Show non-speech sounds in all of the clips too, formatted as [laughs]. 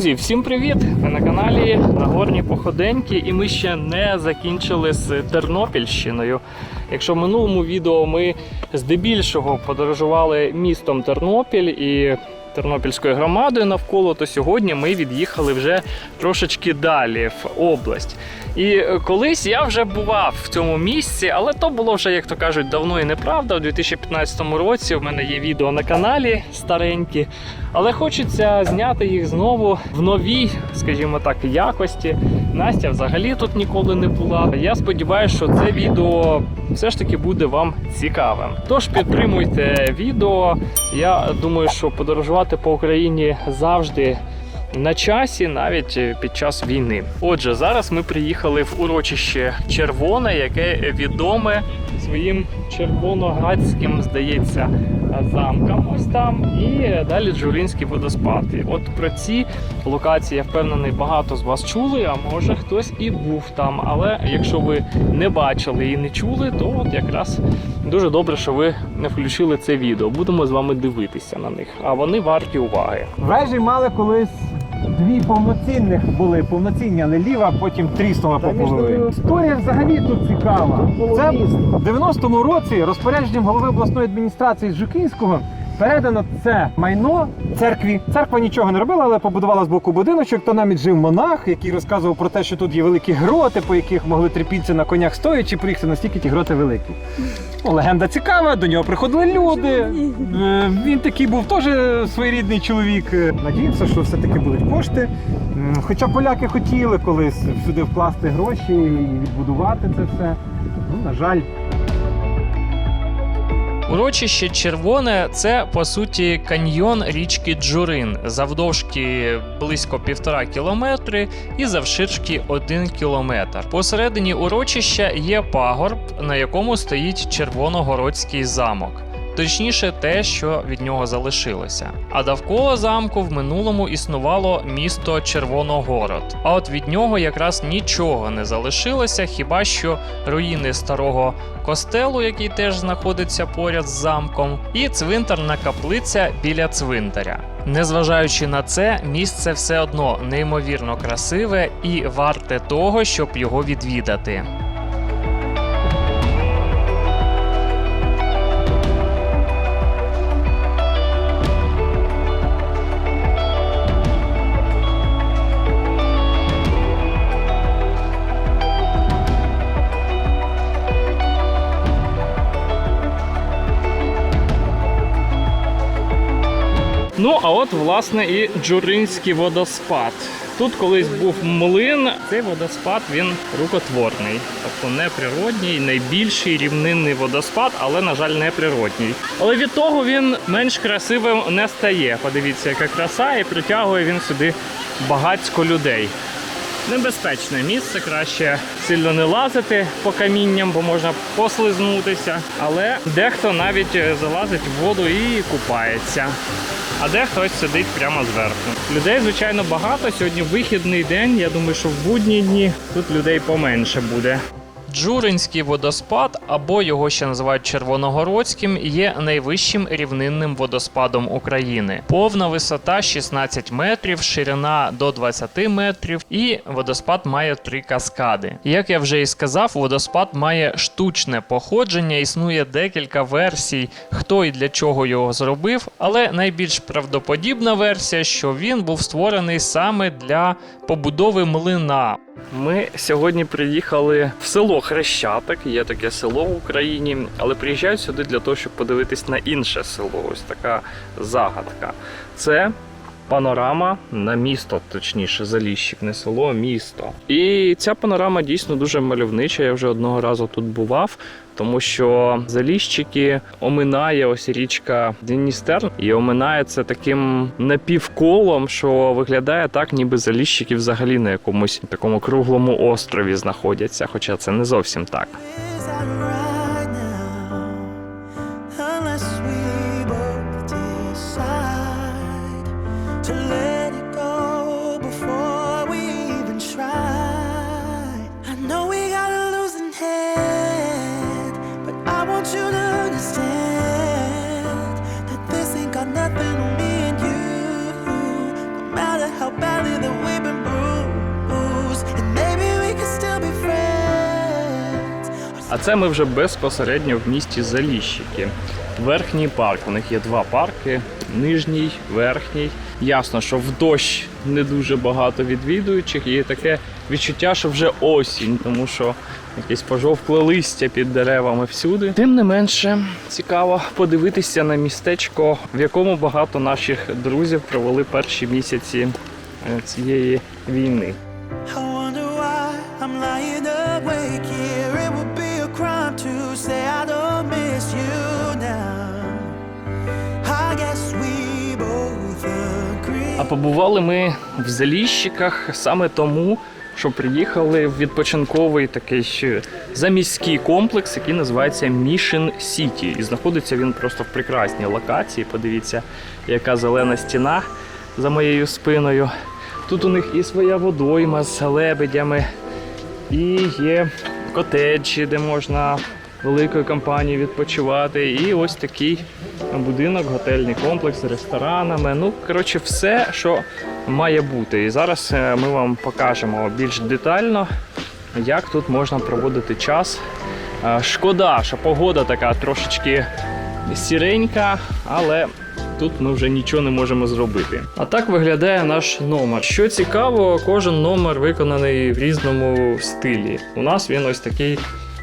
Друзі, всім привіт! Ви на каналі Нагорні Походеньки, і ми ще не закінчили з Тернопільщиною. Якщо в минулому відео ми здебільшого подорожували містом Тернопіль і Тернопільською громадою навколо, то сьогодні ми від'їхали вже трошечки далі в область. І е, колись я вже бував в цьому місці, але то було вже, як то кажуть, давно і неправда. У 2015 році в мене є відео на каналі старенькі, але хочеться зняти їх знову в новій, скажімо так, якості. Настя взагалі тут ніколи не була. Я сподіваюся, що це відео все ж таки буде вам цікавим. Тож підтримуйте відео. Я думаю, що подорожувати по Україні завжди на часі, навіть під час війни. Отже, зараз ми приїхали в урочище Червоне, яке відоме своїм червоноградським, здається, замкам. Ось там, і далі Джуринський водоспад. І от про ці локації я впевнений, багато з вас чули, а може хтось і був там. Але якщо ви не бачили і не чули, то от якраз дуже добре, що ви не включили це відео. Будемо з вами дивитися на них. А вони варті уваги. Вежі мали колись дві повноцінних були, повноцінні, але ліва, потім тріснула по голові. Історія взагалі тут цікава. Це в 90-му році розпорядженням голови обласної адміністрації Жуківського передано це майно церкві. Церква нічого не робила, але побудувала з боку будиночок. То навіть жив монах, який розказував про те, що тут є великі гроти, по яких могли трипільці на конях стоячи приїхати, настільки ті гроти великі. Ну, легенда цікава, до нього приходили люди. Е, Він такий був теж своєрідний чоловік. Надіємося, що все-таки будуть кошти. Хоча поляки хотіли колись сюди вкласти гроші і відбудувати це все. Ну, на жаль, Урочище Червоне це по суті каньйон річки Джурин, завдовжки близько півтора кілометри і завширшки один кілометр. Посередині урочища є пагорб, на якому стоїть Червоногородський замок. Точніше, те, що від нього залишилося. А довкола замку в минулому існувало місто Червоногород. А от від нього якраз нічого не залишилося, хіба що руїни старого костелу, який теж знаходиться поряд з замком, і цвинтарна каплиця біля цвинтаря. Незважаючи на це, місце все одно неймовірно красиве і варте того, щоб його відвідати. Ну, а от, власне, і Джуринський водоспад. Тут колись був млин. Цей водоспад він рукотворний, тобто не природній, найбільший рівнинний водоспад, але, на жаль, не природній. Але від того він менш красивим не стає. Подивіться, яка краса, і притягує він сюди багатько людей. Небезпечне місце, краще сильно не лазити по камінням, бо можна послизнутися. Але дехто навіть залазить в воду і купається. А де хтось сидить прямо зверху. Людей, звичайно, багато. Сьогодні вихідний день. Я думаю, що в будні дні тут людей поменше буде. Джуринський водоспад, або його ще називають Червоногородським, є найвищим рівнинним водоспадом України. Повна висота 16 метрів, ширина до 20 метрів, і водоспад має три каскади. Як я вже і сказав, водоспад має штучне походження, існує декілька версій, хто і для чого його зробив, але найбільш правдоподібна версія, що він був створений саме для побудови млина. Ми сьогодні приїхали в село Хрещатик, є таке село в Україні, але приїжджають сюди для того, щоб подивитись на інше село. Ось така загадка. Це панорама на місто, точніше, заліщик, не село, а місто. І ця панорама дійсно дуже мальовнича. Я вже одного разу тут бував, тому що заліщики оминає ось річка Дністер і оминає це таким напівколом, що виглядає так, ніби заліщики взагалі на якомусь такому круглому острові знаходяться, хоча це не зовсім так. Це ми вже безпосередньо в місті Заліщики. Верхній парк. У них є два парки: нижній, верхній. Ясно, що в дощ не дуже багато відвідуючих, є таке відчуття, що вже осінь, тому що якесь пожовкле листя під деревами всюди. Тим не менше, цікаво подивитися на містечко, в якому багато наших друзів провели перші місяці е, цієї війни. Побували ми в Заліщиках саме тому, що приїхали в відпочинковий такий ще заміський комплекс, який називається Mission City. І знаходиться він просто в прекрасній локації. Подивіться, яка зелена стіна за моєю спиною. Тут у них і своя водойма з лебедями, і є котеджі, де можна великою компанією відпочивати. І ось такий будинок, готельний комплекс з ресторанами. Ну, коротше, все, що має бути. І зараз е, ми вам покажемо більш детально, як тут можна проводити час. Е, Шкода, що погода така трошечки сіренька, але тут ми вже нічого не можемо зробити. А так виглядає наш номер. Що цікаво, кожен номер виконаний в різному стилі. У нас він ось такий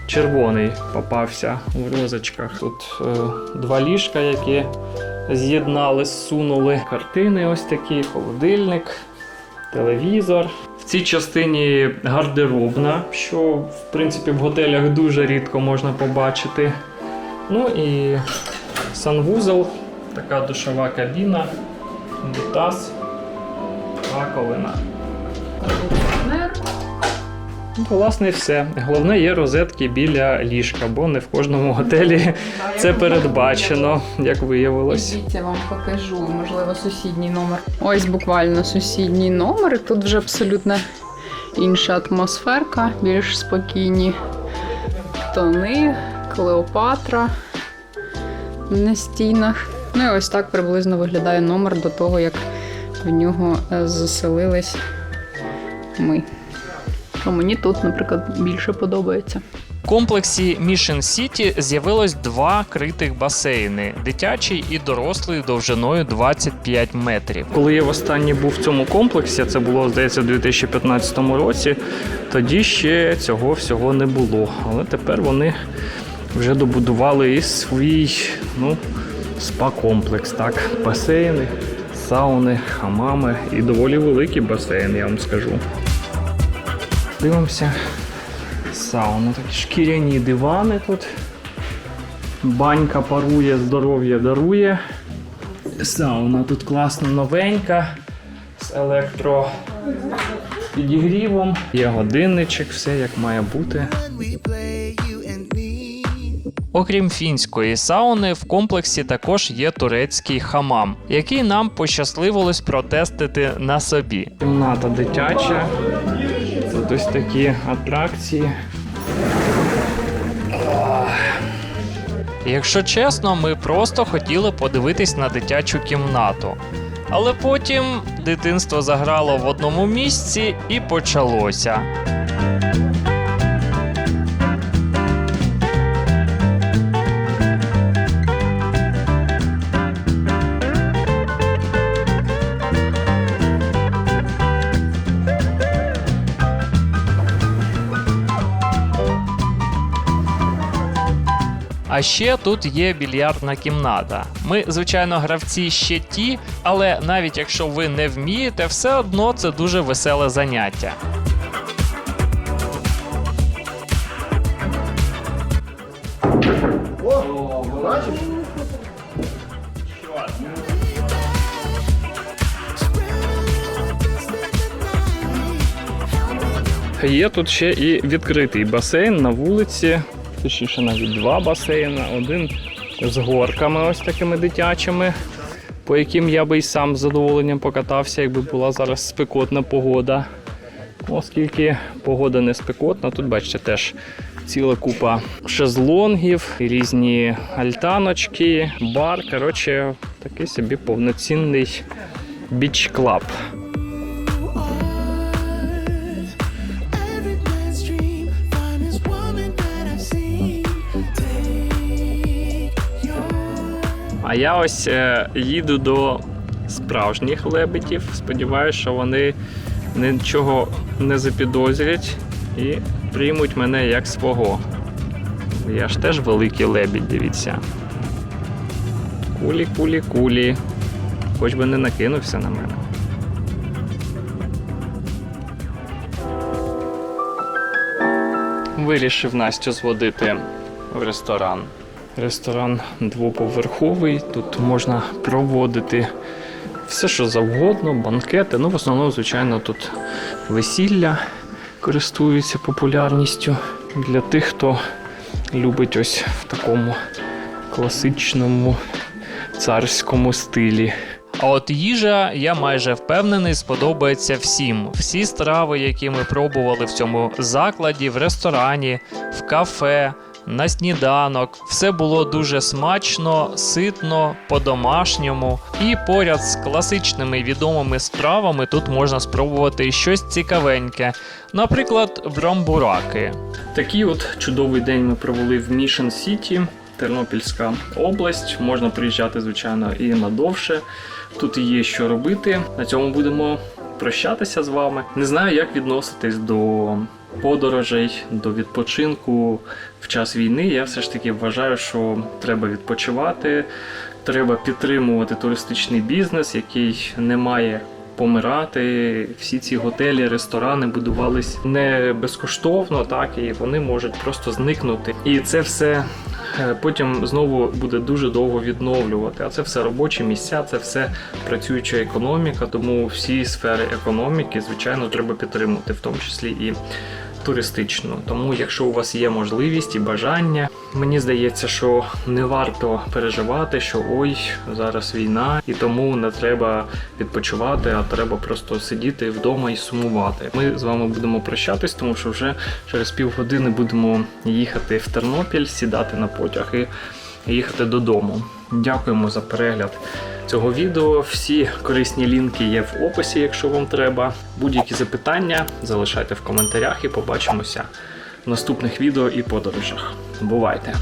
червоний попався в розочках. Тут е, два ліжка, які з'єднали, зсунули. Картини ось такі, холодильник, телевізор. В цій частині гардеробна, що в принципі в готелях дуже рідко можна побачити. Ну і санвузол, така душова кабіна, унітаз, раковина. Ну, Власне, все. Головне є розетки біля ліжка, бо не в кожному готелі [laughs] це передбачено, як виявилось. Ідіть, я вам покажу, можливо, сусідній номер. Ось буквально сусідній номер. і Тут вже абсолютно інша атмосферка, більш спокійні тони, Клеопатра на стінах. Ну і ось так приблизно виглядає номер до того, як в нього е, заселились ми. То мені тут, наприклад, більше подобається. В комплексі Mission City з'явилось два критих басейни: дитячий і дорослий довжиною 25 метрів. Коли я востаннє був в цьому комплексі, це було здається у 2015 році. Тоді ще цього всього не було. Але тепер вони вже добудували і свій ну, спа-комплекс. Так, басейни, сауни, хамами і доволі великий басейн, я вам скажу. Дивимося. Сауна, такі шкіряні дивани тут. Банька парує, здоров'я дарує. Сауна тут класна новенька з електропідігрівом. Є годинничок, все як має бути. Окрім фінської сауни, в комплексі також є турецький хамам, який нам пощасливилось протестити на собі. Кімната дитяча. Тут ось такі атракції. Якщо чесно, ми просто хотіли подивитись на дитячу кімнату. Але потім дитинство заграло в одному місці і почалося. А ще тут є більярдна кімната. Ми, звичайно, гравці ще ті, але навіть якщо ви не вмієте, все одно це дуже веселе заняття. Є тут ще і відкритий басейн на вулиці, точніше навіть два басейни. Один з горками, ось такими дитячими, по яким я би і сам з задоволенням покатався, якби була зараз спекотна погода. Оскільки погода не спекотна, тут бачите теж ціла купа шезлонгів, різні альтаночки, бар. Коротше, такий собі повноцінний біч-клаб. А я ось е, їду до справжніх лебедів. Сподіваюся, що вони нічого не запідозрять і приймуть мене як свого. Я ж теж великий лебідь, дивіться. Кулі, кулі, кулі. Хоч би не накинувся на мене. Вирішив Настю зводити в ресторан. Ресторан двоповерховий, тут можна проводити все, що завгодно, банкети. Ну, в основному, звичайно, тут весілля користуються популярністю для тих, хто любить ось в такому класичному царському стилі. А от їжа, я майже впевнений, сподобається всім. Всі страви, які ми пробували в цьому закладі, в ресторані, в кафе, на сніданок, все було дуже смачно, ситно, по-домашньому. І поряд з класичними відомими стравами тут можна спробувати щось цікавеньке, наприклад, брамбураки. Такий от чудовий день ми провели в Мішен Сіті. Тернопільська область, можна приїжджати, звичайно, і надовше. Тут є що робити. На цьому будемо прощатися з вами. Не знаю, як відноситись до подорожей, до відпочинку в час війни. Я все ж таки вважаю, що треба відпочивати, треба підтримувати туристичний бізнес, який не має. Помирати всі ці готелі, ресторани будувались не безкоштовно, так і вони можуть просто зникнути. І це все потім знову буде дуже довго відновлювати. А це все робочі місця, це все працююча економіка. Тому всі сфери економіки, звичайно, треба підтримувати, в тому числі і туристичну. Тому, якщо у вас є можливість і бажання, мені здається, що не варто переживати, що ой, зараз війна, і тому не треба відпочивати, а треба просто сидіти вдома і сумувати. Ми з вами будемо прощатись, тому що вже через півгодини будемо їхати в Тернопіль, сідати на потяг і їхати додому. Дякуємо за перегляд цього відео. Всі корисні лінки є в описі, якщо вам треба. Будь-які запитання залишайте в коментарях і побачимося в наступних відео і подорожах. Бувайте!